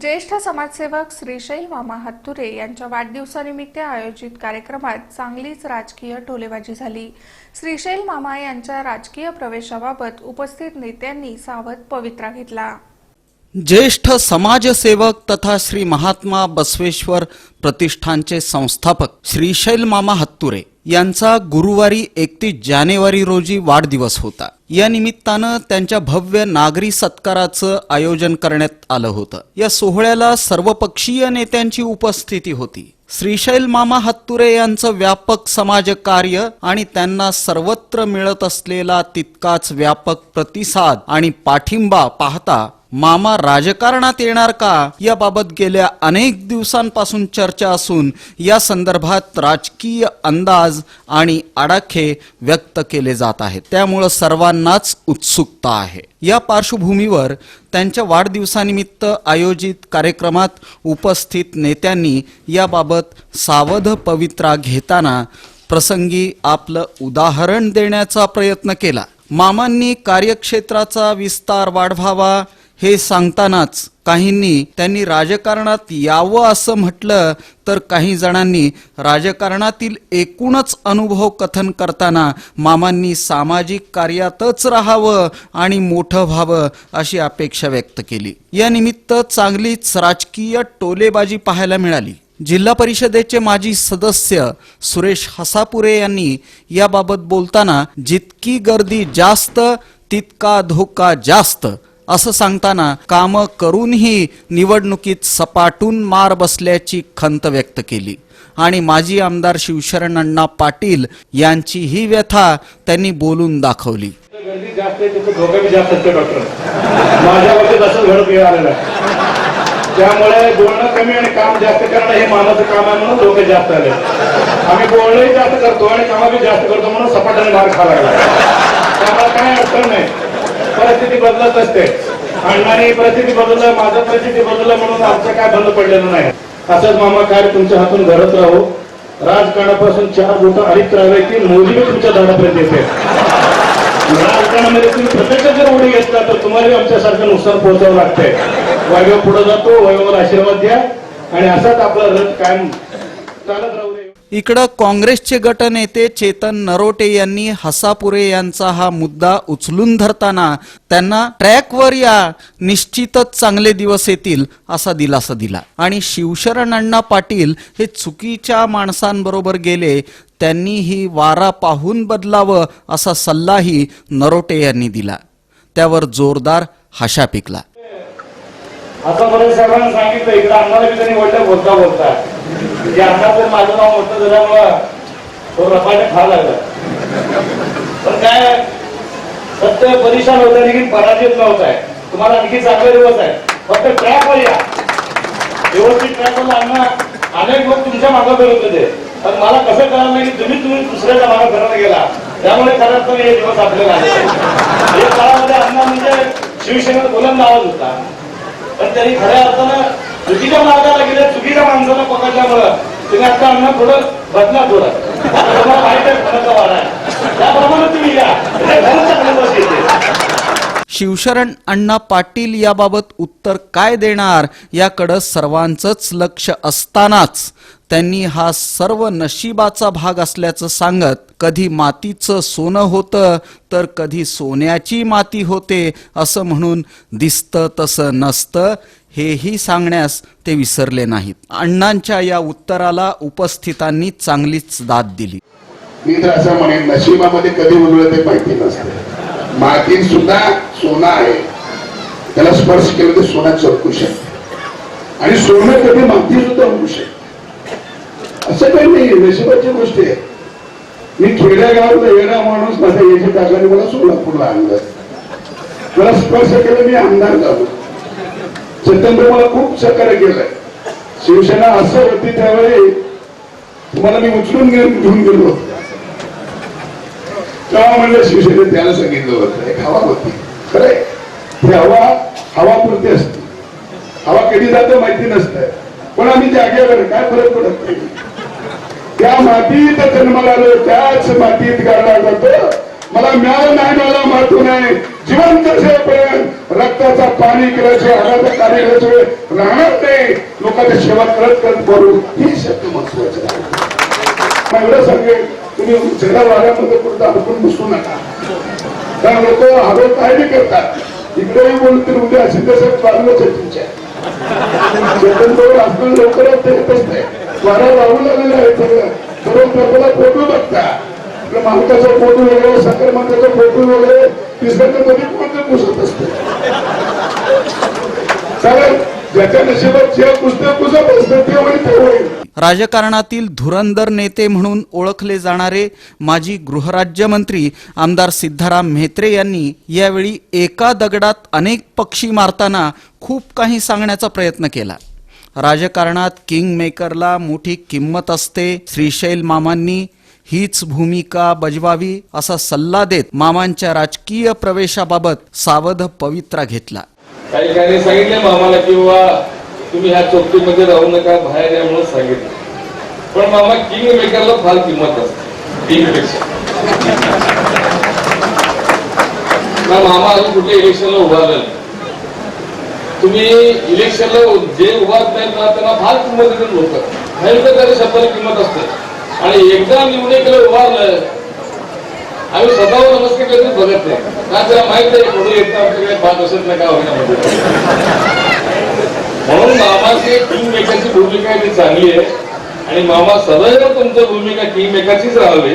ज्येष्ठ समाजसेवक श्रीशैल मामा हत्तुरे यांच्या वाढदिवसानिमित्त आयोजित कार्यक्रमात चांगलीच राजकीय टोलेबाजी झाली. श्रीशैल मामा यांच्या राजकीय प्रवेशाबाबत उपस्थित नेत्यांनी सावध पवित्रा घेतला. ज्येष्ठ समाजसेवक तथा श्री महात्मा बसवेश्वर प्रतिष्ठानचे संस्थापक श्रीशैल मामा हत्तुरे यांचा गुरुवारी एकतीस जानेवारी रोजी वाढदिवस होता. या निमित्तानं त्यांच्या भव्य नागरी सत्काराचं आयोजन करण्यात आलं होतं. या सोहळ्याला सर्वपक्षीय नेत्यांची उपस्थिती होती. श्रीशैल मामा हत्तुरे यांचं व्यापक समाजकार्य आणि त्यांना सर्वत्र मिळत असलेला तितकाच व्यापक प्रतिसाद आणि पाठिंबा पाहता मामा राजकारणात येणार का? याबाबत गेल्या अनेक दिवसांपासून चर्चा असून या संदर्भात राजकीय अंदाज आणि आडाखे व्यक्त केले जात आहेत. त्यामुळं सर्वांनाच उत्सुकता आहे. या पार्श्वभूमीवर त्यांच्या वाढदिवसानिमित्त आयोजित कार्यक्रमात उपस्थित नेत्यांनी याबाबत सावध पवित्रा घेताना प्रसंगी आपलं उदाहरण देण्याचा प्रयत्न केला. मामांनी कार्यक्षेत्राचा विस्तार वाढवावा हे सांगतानाच काहींनी त्यांनी राजकारणात यावं असं म्हटलं तर काही जणांनी राजकारणातील एकूणच अनुभव कथन करताना मामांनी सामाजिक कार्यातच राहावं आणि मोठं व्हावं अशी अपेक्षा व्यक्त केली. या निमित्त चांगलीच राजकीय टोलेबाजी पाहायला मिळाली. जिल्हा परिषदेचे माजी सदस्य सुरेश हसापुरे यांनी याबाबत बोलताना जितकी गर्दी जास्त तितका धोका जास्त. असं सांगताना काम करूनही निवडणुकीत सपाटून मार बसल्याची खंत व्यक्त केली. आणि माजी आमदार शिवशरण अण्णा पाटील यांची ही व्यथा त्यांनी बोलून दाखवली. त्यामुळे बोलणं कमी आणि काम जास्त करणं हे मानाचं काम आहे म्हणून लोक जास्त आले. आम्ही बोलणंही जास्त करतो आणि कामं बी जास्त करतो म्हणून सपाट्याने मार खावा लागला. त्यामुळे काय अडचण नाही. परिस्थिती बदलत असते. अण्णांनी परिस्थिती बदललं माझं परिस्थिती बदललं म्हणून आमचं काय बंद पडलेलं नाही. असंच मामा काय तुमच्या हातून घडत राहू. राजकारणापासून चार बोट अडीच राहावे की मोदी तुमच्या दारापर्यंत येते. राजकारणामध्ये तुम्ही प्रत्यक्ष जर उडी घेतला तर तुम्हाला आमच्यासारखं नुकसान पोहोचावं लागतंय. वैभव पुढे जातो वैभवाला आशीर्वाद द्या. आणि असाच आपला रथ कायम चालत राहू इकडं काँग्रेसचे गटनेते चेतन नरोटे यांनी हसापुरे यांचा हा मुद्दा उचलून धरताना त्यांना ट्रॅकवर या निश्चितच चांगले दिवस येतील असा दिलासा दिला. आणि शिवशरण अण्णा पाटील हे चुकीच्या माणसांबरोबर गेले त्यांनी ही वारा पाहून बदलावं असा सल्लाही नरोटे यांनी दिला. त्यावर जोरदार हशा पिकला असं सांगितलं इकडे आम्हाला बी त्यांनी वडलं माझं नाव मोठं झाल्यामुळं तो रपाने खा लागला. पण काय सत्य परेशान होत देखील पराजित नव्हत आहे. तुम्हाला आणखी चांगले दिवस आहे फक्त ट्रॅकवर या. व्यवस्थित ट्रॅकवर अण्णा अनेक लोक तुमच्या मागं फिरत होते. पण मला कसं कळलं नाही की तुम्ही तुम्ही दुसऱ्याच्या मागं फिरत गेला. त्यामुळे खरंच तर हे दिवस आपल्याला आले या म्हणजे काळामध्ये अण्णा म्हणजे शिवसेनेत बुलंद आवाज होता. पण त्यांनी खऱ्या अर्थानं चुकीच्या मार्गाला गेले चुकीच्या माणसाला पकडल्यामुळं. तुम्ही आता अण्णा थोडं बदला थोडं तुम्हाला माहीत आहे कोणाचा वारा आहे त्याप्रमाणे तुम्ही या. म्हणजे खरंच चांगले दिवस येते शिवशरण अण्णा पाटील याबाबत उत्तर काय देणार याकडं सर्वांचंच लक्ष असतानाच. त्यांनी हा सर्व नशिबाचा भाग असल्याचं सांगत कधी मातीचं सोनं होतं तर कधी सोन्याची माती होते असं म्हणून दिसतं तसं नसतं हेही सांगण्यास ते विसरले नाहीत. अण्णांच्या या उत्तराला उपस्थितांनी चांगलीच दाद दिली. मी तर असं म्हणेन नशिबामध्ये कधी उजळलं ते माहिती नसते. मातीन सुद्धा सोनं आहे. त्याला स्पर्श केलं तर सोना चमकू शकते. आणि सोनं कधी माती सुद्धा होऊ शकते. असं काही नाही नशिबाची गोष्टी आहे. मी खेड्यागावातला येणार माणूस माझ्या याच्या टाकाने मला सोलापूरला आणलं. मला स्पर्श केलं मी आमदार झालो. सत्येंद्र मला खूप सहकार्य केलंय. शिवसेना असं होती त्यावेळी. तुम्हाला मी उचलून घेऊन घेऊन गेलो होतो. तेव्हा म्हणलं शिवसेने त्याला सांगितलं होतं. एक हवा होती. खरंय. ही हवा हवा पुरती असते. हवा कधी जातं माहिती नसतं पण आम्ही जागेवर काय फरक पडत नाही. त्या मातीत जन्माला आलो त्याच मातीत गाडला जातो. मला मिळालं नाही मला महत्त्व नाही. जिवंत असेपर्यंत रक्ताचा पाणी केल्याशिवाय हाडाचा कार्य केल्याशिवाय राहणार नाही. लोकांची सेवा करत करत करू हे शब्द महत्त्वाचे एवढं सांगेल तुम्ही जरा वाड्यामध्ये कुठं अडकून बसू नका. कारण लोक हवे काय नाही करतात. इकडेही बोलतील उद्या असेल तसं चालूच आहे तुमच्या चेतन जवळ असणं लवकरच ते येतच नाही. वारा लावू लागलेला आहे सगळं. सर्व प्रकारला फोटो बघता. आपल्या मालकाचा फोटो वगैरे साखर मालकाचा फोटो वगैरे तिसऱ्याच्या मध्ये कोणतं पुसत असते? कारण ज्याच्या नशिबात जे पुस्तक पुसत असतं ते होईल ते होईल राजकारणातील धुरंदर नेते म्हणून ओळखले जाणारे माजी गृहराज्यमंत्री आमदार सिद्धाराम म्हेत्रे यांनी यावेळी एका दगडात अनेक पक्षी मारताना खूप काही सांगण्याचा प्रयत्न केला. राजकारणात किंग मेकरला मोठी किंमत असते श्रीशैल मामांनी हीच भूमिका बजवावी असा सल्ला देत मामांच्या राजकीय प्रवेशाबाबत सावध पवित्रा घेतला. काही काही सांगितले मामाला किंवा तुम्ही ह्या चौकीमध्ये राहू नका बाहेर या म्हणून सांगितलं. पण मामा किंग मेकरला फार किंमत असते. किंगपेक्षा ना मामा अजून कुठे इलेक्शनला उभारलं नाही. तुम्ही इलेक्शनला जे उभारत नाहीत ना त्यांना फार किंमत देतात लोक. भयंकर त्याच्या शब्दाला किंमत असते. आणि एकदा निवडणुकीला उभारलं आम्ही स्वतःवर नमस्कार करून बघत नाही. का त्याला माहीत आहे म्हणून एकदा आमच्याकडे पाच वर्षात नाही का होईना म्हणजे. म्हणून मामाची किंग भूमिका आहे ती चांगली आहे. आणि मामा सदैव तुमची भूमिका किंग राहावी.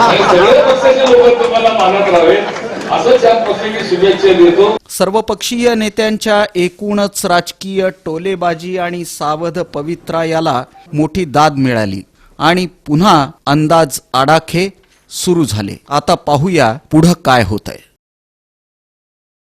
आणि सगळ्या पक्षाचे लोक तुम्हाला मानत राहावे. सर्वपक्षीय नेत्यांच्या एकूणच राजकीय टोलेबाजी आणि सावध पवित्रा याला मोठी दाद मिळाली. आणि पुन्हा अंदाज आडाखे सुरू झाले. आता पाहूया पुढं काय होत आहे